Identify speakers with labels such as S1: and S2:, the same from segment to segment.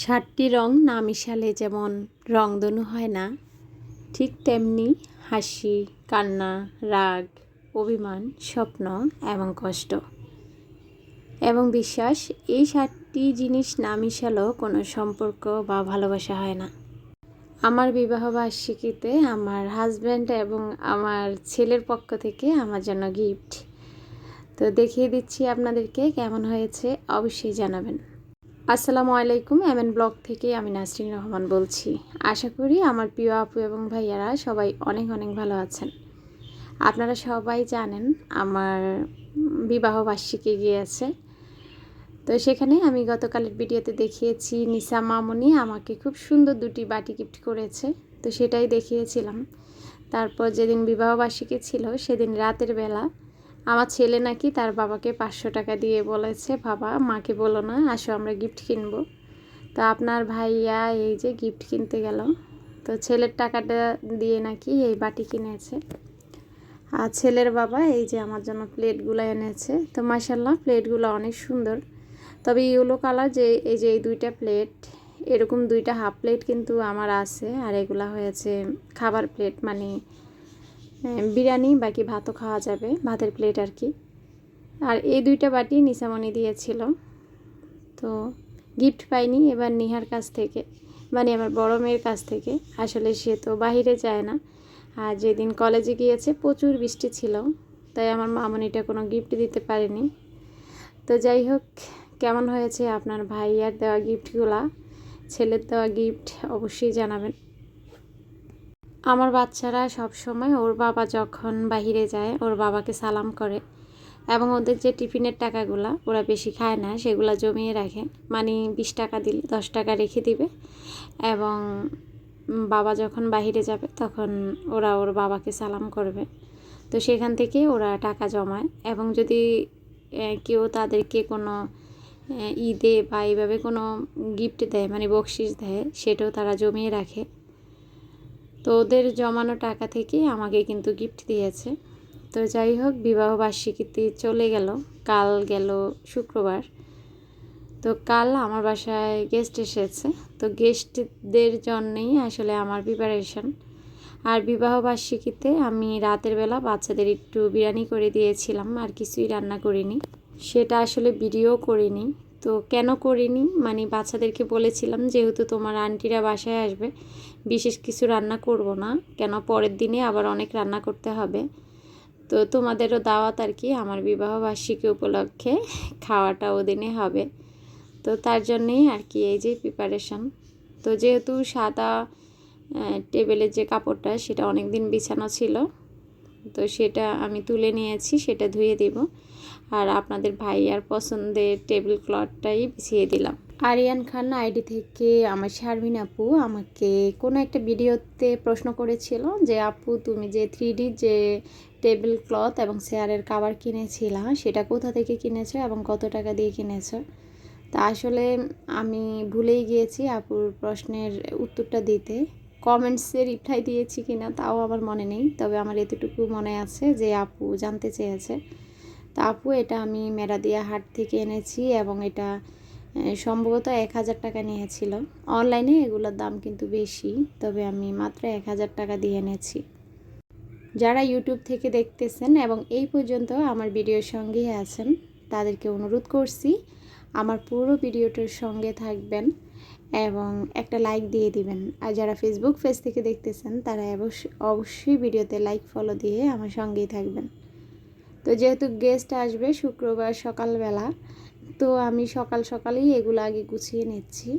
S1: সাতটি রং না মিশালে যেমন রংধনু হয় না, ঠিক তেমনি হাসি, কান্না, রাগ, অভিমান, স্বপ্ন এবং কষ্ট এবং বিশ্বাস, এই সাতটি জিনিস না মিশালেও কোনো সম্পর্ক বা ভালোবাসা হয় না। আমার বিবাহ বার্ষিকীতে আমার হাজব্যান্ড এবং আমার ছেলের পক্ষ থেকে আমার জন্য গিফট তো দেখিয়ে দিচ্ছি আপনাদেরকে কেমন হয়েছে, অবশ্যই জানাবেন। আসসালামু আলাইকুম, এমএন ব্লগ থেকে আমি নাসরিন রহমান বলছি। আশা করি আমার প্রিয় আপু এবং ভাইয়ারা সবাই অনেক অনেক ভালো আছেন। আপনারা সবাই জানেন আমার বিবাহ বার্ষিকী গিয়েছে। তো সেখানে আমি গতকালের ভিডিওতে দেখিয়েছি, নিসা মামনি আমাকে খুব সুন্দর দুটি বাটি গিফট করেছে। তো সেটাই দেখিয়েছিলাম। তারপর যেদিন বিবাহ বার্ষিকী ছিল, সেদিন রাতের বেলা আমার ছেলে নাকি তার বাবাকে পাঁচশো টাকা দিয়ে বলেছে, বাবা, মাকে বলো না, আসো আমরা গিফট কিনবো। তো আপনার ভাইয়া এই যে গিফট কিনতে গেল। তো ছেলের টাকাটা দিয়ে নাকি এই বাটি কিনেছে। আর ছেলের বাবা এই যে আমার জন্য প্লেটগুলো এনেছে। তো মাসাল্লাহ প্লেটগুলো অনেক সুন্দর। তবে ইয়েলো কালার যে, এই যে এই দুইটা প্লেট, এরকম দুইটা হাফ প্লেট কিন্তু আমার আছে। আর এগুলা হয়েছে খাবার প্লেট মানে বিরিয়ানি, বাকি ভাতও খাওয়া যাবে, ভাতের প্লেট আর কি। আর এই দুইটা বাটি নিসামণি দিয়েছিল। তো গিফট পাইনি এবার নিহার কাছ থেকে মানে আমার বড় মেয়ের কাছ থেকে। আসলে সে তো বাহিরে যায় না। আর যেদিন কলেজে গিয়েছে প্রচুর বৃষ্টি ছিল, তাই আমার মামনিটা কোনো গিফট দিতে পারেনি। তো যাই হোক, কেমন হয়েছে আপনার ভাইয়ার দেওয়া গিফটগুলা ছেলের দেওয়া গিফট অবশ্যই জানাবেন। আমার বাচ্চারা সব সময় ওর বাবা যখন বাহিরে যায়, ওর বাবাকে সালাম করে এবং ওদের যে টিফিনের টাকাগুলা ওরা বেশি খায় না, সেগুলো জমিয়ে রাখে। মানে বিশ টাকা দিলে, দশ টাকা রেখে দিবে এবং বাবা যখন বাহিরে যাবে তখন ওরা ওর বাবাকে সালাম করবে। তো সেখান থেকে ওরা টাকা জমায় এবং যদি কেউ তাদেরকে কোনো ঈদে বা এইভাবে কোনো গিফট দেয় মানে বকশিস দেয়, সেটাও তারা জমিয়ে রাখে। তো ওদের জমানো টাকা থেকে আমাকে কিন্তু গিফট দিয়েছে। তো যাই হোক বিবাহ বার্ষিকীতে চলে গেল। কাল গেল শুক্রবার। তো কাল আমার বাসায় গেস্ট এসেছে। তো গেস্টদের জন্যেই আসলে আমার প্রিপারেশন আর বিবাহ বার্ষিকীতে আমি রাতের বেলা বাচ্চাদের একটু বিরিয়ানি করে দিয়েছিলাম। আর কিছুই রান্না করিনি। সেটা আসলে ভিডিও করিনি। তো কেন করিনি? মানে বাচ্চাদেরকে বলেছিলাম যেহেতু তোমার আন্টিরা বাসায় আসবে, বিশেষ কিছু রান্না করব না, কেন পরের দিনে আবার অনেক রান্না করতে হবে। তো তোমাদেরও দাওয়াত আর কি, আমার বিবাহ বার্ষিকী উপলক্ষে খাওয়াটা ওদিনে হবে। তো তার জন্যেই আর কি এই যে প্রিপারেশান তো যেহেতু সাদা টেবিলের যে কাপড়টা সেটা অনেক দিন বিছানো ছিল, তো সেটা আমি তুলে নিয়েছি, সেটা ধুয়ে দেব। আর আপনাদের ভাইয়ার পছন্দের টেবিল ক্লথটাই বিছিয়ে দিলাম। আরিয়ান খান আইডি থেকে আমার শারমিন আপু আমাকে কোনো একটা ভিডিওতে প্রশ্ন করেছিল যে, আপু, তুমি যে থ্রি যে টেবিল ক্লথ এবং চেয়ারের কাবার কিনেছিলা, সেটা কোথা থেকে কিনেছো এবং কত টাকা দিয়ে কিনেছো? তা আসলে আমি ভুলেই গিয়েছি আপুর প্রশ্নের উত্তরটা দিতে। কমেন্টসে রিপ্লাই দিয়েছি কিনা তাও আমার মনে নেই, তবে আমার এতটুকু মনে আছে যে, আপু জানতে চেয়েছে। তা আপু এটা আমি মেরাদিয়া হাট থেকে এনেছি এবং এটা সম্ভবত এক হাজার টাকা নিয়েছিল। অনলাইনে এগুলোর দাম কিন্তু বেশি, তবে আমি মাত্র এক হাজার টাকা দিয়ে এনেছি। যারা ইউটিউব থেকে দেখতেছেন এবং এই পর্যন্ত আমার ভিডিওর সঙ্গেই আছেন, তাদেরকে অনুরোধ করছি, আমার পুরো ভিডিওটার সঙ্গে থাকবেন এবং একটা লাইক দিয়ে দিবেন। আর যারা ফেসবুক পেজ থেকে দেখতেছেন, তারা অবশ্যই ভিডিওতে লাইক ফলো দিয়ে আমার সঙ্গেই থাকবেন। তো যেহেতু গেস্ট আসবে শুক্রবার সকালবেলা, তো আমি সকাল সকালেই এগুলো আগে গুছিয়ে নিচ্ছি।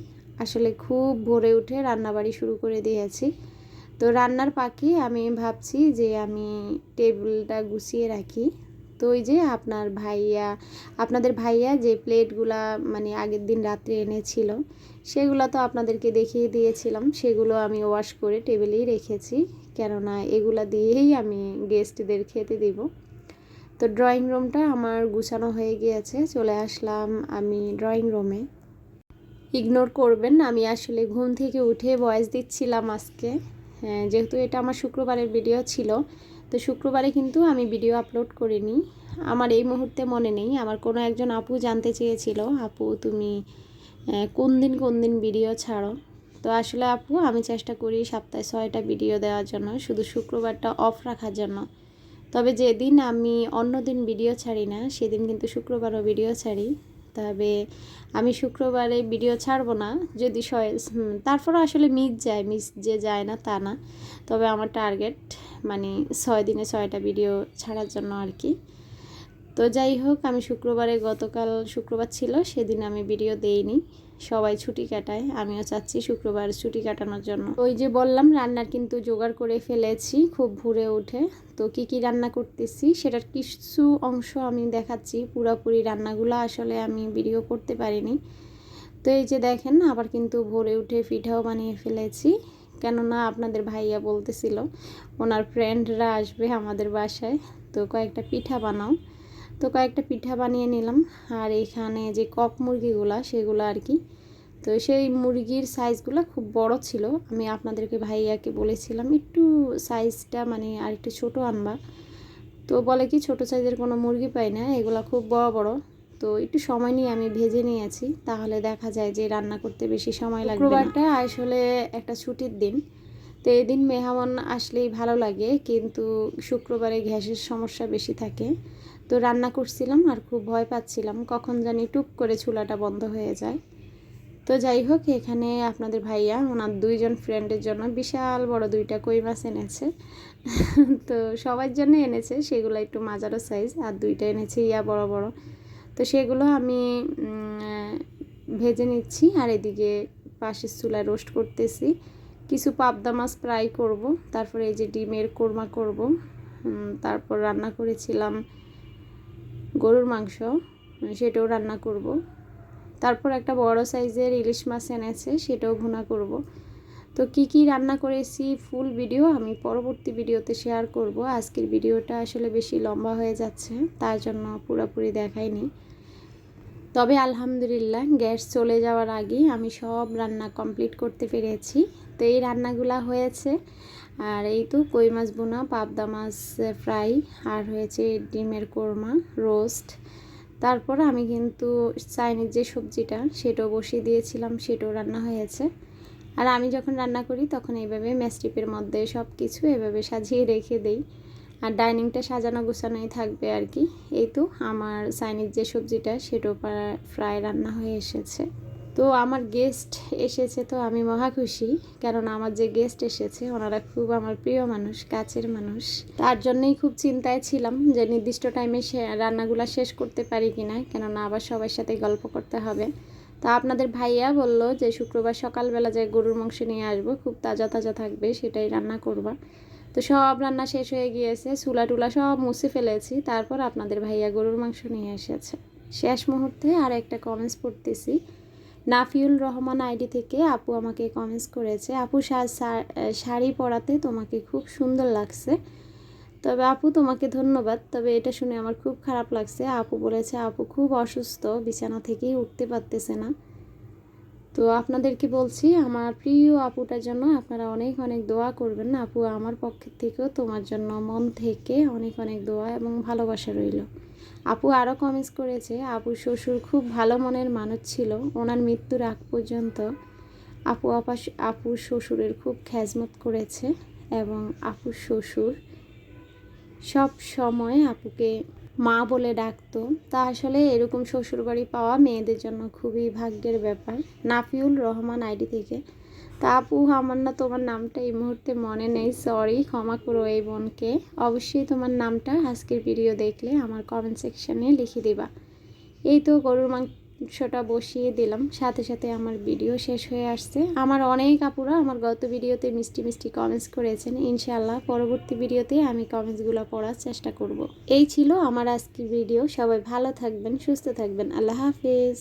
S1: আসলে খুব ভোরে উঠে রান্নাবাড়ি শুরু করে দিয়েছি। তো রান্নার পাখি আমি ভাবছি যে আমি টেবিলটা গুছিয়ে রাখি। তো ওই যে আপনার ভাইয়া, আপনাদের ভাইয়া যে প্লেটগুলা মানে আগের দিন রাত্রে এনেছিল, সেগুলো তো আপনাদেরকে দেখিয়ে দিয়েছিলাম। সেগুলো আমি ওয়াশ করে টেবিলেই রেখেছি। কেননা এগুলা দিয়েই আমি গেস্টদের খেতে দিব। তো ড্রয়িং রুমটা আমার গুছানো হয়ে গিয়েছে, চলে আসলাম আমি ড্রয়িং রুমে ইগনোর করবেন, আমি আসলে ঘুম থেকে উঠে ভয়েস দিচ্ছিলাম আজকে। হ্যাঁ যেহেতু এটা আমার শুক্রবারের ভিডিও ছিল, তো শুক্রবারে কিন্তু আমি ভিডিও আপলোড করিনি। আমার এই মুহূর্তে মনে নেই, আমার কোনো একজন আপু জানতে চেয়েছিল, আপু, তুমি কোন দিন কোন দিন ভিডিও ছাড়ো? তো আসলে আপু, আমি চেষ্টা করি সপ্তাহে ছয়টা ভিডিও দেওয়ার জন্য, শুধু শুক্রবারটা অফ রাখার জন্য। তবে যেদিন আমি অন্য দিন ভিডিও ছাড়ি না, সেদিন কিন্তু শুক্রবারও ভিডিও ছাড়ি। তবে আমি শুক্রবারে ভিডিও ছাড়বো না, যদি তারপরও আসলে মিস যায় মিস যে যায় না তা না। তবে আমার টার্গেট মানে ছয় দিনে ছয়টা ভিডিও ছাড়ার জন্য আর কি। তো যাই হোক, আমি শুক্রবারে গতকাল, শুক্রবার ছিল, সেদিন আমি ভিডিও দেইনি। সবাই ছুটি কাটায়, আমিও চাচ্ছি শুক্রবার ছুটি কাটানোর জন্য। ওই যে বললাম, রান্নার কিন্তু জোগাড় করে ফেলেছি, খুব ভোরে উঠে তো কি কি রান্না করতেছি, সেটার কিছু অংশ আমি দেখাচ্ছি। পুরোপুরি রান্নাগুলো আসলে আমি ভিডিও করতে পারিনি। তো এই যে দেখেন, আবার কিন্তু ভোরে উঠে পিঠাও বানিয়ে ফেলেছি। কেননা আপনাদের ভাইয়া বলতেছিল, ওনার ফ্রেন্ডরা আসবে আমাদের বাসায়, তো কয়েকটা পিঠা বানাও। তো কয়েকটা পিঠা বানিয়ে নিলাম। আর এখানে যে কক মুরগিগুলা সেগুলো আর কি। তো সেই মুরগির সাইজগুলো খুব বড় ছিল। আমি আপনাদেরকে ভাইয়াকে বলেছিলাম একটু সাইজটা মানে আর একটু ছোটো আনবা। তো বলে কি ছোট সাইজের কোনো মুরগি পাই না এগুলো খুব বড় বড়। তো একটু সময় নিয়ে আমি ভেজে নিয়েছি তাহলে দেখা যায় যে রান্না করতে বেশি সময় লাগবে শুক্রবারটা আসলে একটা ছুটির দিন। তো এই দিন মেহমান আসলেই ভালো লাগে কিন্তু শুক্রবারে গ্যাসের সমস্যা বেশি থাকে। তো রান্না করছিলাম আর খুব ভয় পাচ্ছিলাম, কখন জানি টুক করে চুলাটা বন্ধ হয়ে যায়। তো যাই হোক, এখানে আপনাদের ভাইয়া, ওনার দুইজন ফ্রেন্ডের জন্য বিশাল বড় দুইটা কই মাছ এনেছে। তো সবার জন্য এনেছে, সেগুলো একটু মাজারো সাইজ আর দুইটা এনেছে ইয়া বড় বড়। তো সেগুলো আমি ভেজে নিচ্ছি, আর এদিকে পাশের চুলায় রোস্ট করতেছি। কিছু পাবদা মাছ ফ্রাই করব, তারপরে এই যে ডিমের কোরমা করব। তারপর রান্না করেছিলাম গরুর মাংস, সেটাও রান্না করব। তারপর একটা বড় সাইজের ইলিশ মাছ এনেছে, সেটাও ভুনা করব। তো কি কি রান্না করেছি ফুল ভিডিও আমি পরবর্তী ভিডিওতে শেয়ার করব। আজকের ভিডিওটা আসলে বেশি লম্বা হয়ে যাচ্ছে, তার জন্য পুরোপুরি দেখাইনি। তবে আলহামদুলিল্লাহ, গ্যাস চলে যাওয়ার আগেই আমি সব রান্না কমপ্লিট করতে পেরেছি। তো এই রান্নাগুলা হয়েছে। আর এই তো কই মাছ বোনা, পাবদা মাছ ফ্রাই, আর হয়েছে ডিমের কোরমা, রোস্ট। তারপর আমি কিন্তু চাইনিজ যে সবজিটা, সেটাও বসিয়ে দিয়েছিলাম, সেটাও রান্না হয়েছে। আর আমি যখন রান্না করি, তখন এইভাবে ম্যাস্টিপের মধ্যে সব কিছু এভাবে সাজিয়ে রেখে দেই। আর ডাইনিংটা সাজানো গোছানোই থাকবে আর কি। এই তো আমার চাইনিজ যে সবজিটা, সেটাও ফ্রাই রান্না হয়ে এসেছে। তো আমার গেস্ট এসেছে তো আমি মহা খুশি, কেননা আমার যে গেস্ট এসেছে, ওনারা খুব আমার প্রিয় মানুষ, কাছের মানুষ। তার জন্যই খুব চিন্তায় ছিলাম যে নির্দিষ্ট টাইমে সে রান্নাগুলো শেষ করতে পারি কিনা, কেননা আবার সবার সাথে গল্প করতে হবে। তা আপনাদের ভাইয়া বলল যে শুক্রবার সকালবেলা যে গরুর মাংস নিয়ে আসব, খুব তাজা তাজা থাকবে, সেটাই রান্না করবা। তো সব রান্না শেষ হয়ে গিয়েছে, চুলা টুলা সব মুছে ফেলেছি, তারপর আপনাদের ভাইয়া গরুর মাংস নিয়ে এসেছে। শেষ মুহূর্তে আর একটা কমেন্টস পড়তেছি। নাফিউল রহমান আইডি থেকে আপু আমাকে কমেন্টস করেছে, আপু শাড়ি পরাতে তোমাকে খুব সুন্দর লাগছে। তবে আপু, তোমাকে ধন্যবাদ। তবে এটা শুনে আমার খুব খারাপ লাগছে। আপু বলেছে, আপু, খুব অসুস্থ, বিছানা থেকেই উঠতে পারতেছে না। তো আপনাদেরকে বলছি, আমার প্রিয় আপুটার জন্য আপনারা অনেক অনেক দোয়া করবেন। আপু, আমার পক্ষের থেকেও তোমার জন্য মন থেকে অনেক অনেক দোয়া এবং ভালোবাসা রইল। আপু আরও কমেন্টস করেছে আপু শ্বশুর খুব ভালো মনের মানুষ ছিল, ওনার মৃত্যুর আগ পর্যন্ত আপু আপা আপু শ্বশুরের খুব খ্যাজমত করেছে এবং আপু শ্বশুর সব সময় আপুকে মা বলে ডাকতো। তা আসলে এরকম শ্বশুরবাড়ি পাওয়া মেয়েদের জন্য খুবই ভাগ্যের ব্যাপার। নাফিউল রহমান আইডি থেকে তা আপু, আমার না তোমার নামটা এই মুহূর্তে মনে নেই সরি ক্ষমা করো এই বোনকে। অবশ্যই তোমার নামটা আজকের ভিডিও দেখলে আমার কমেন্ট সেকশানে লিখে দিবা। এই তো গরুর মাংসটা বসিয়ে দিলাম, সাথে সাথে আমার ভিডিও শেষ হয়ে আসছে। আমার অনেক আপুরা আমার গত ভিডিওতে মিষ্টি মিষ্টি কমেন্টস করেছেন ইনশাল্লাহ পরবর্তী ভিডিওতে আমি কমেন্টসগুলো পড়ার চেষ্টা করব। এই ছিল আমার আজকের ভিডিও সবাই ভালো থাকবেন, সুস্থ থাকবেন, আল্লাহ হাফিজ।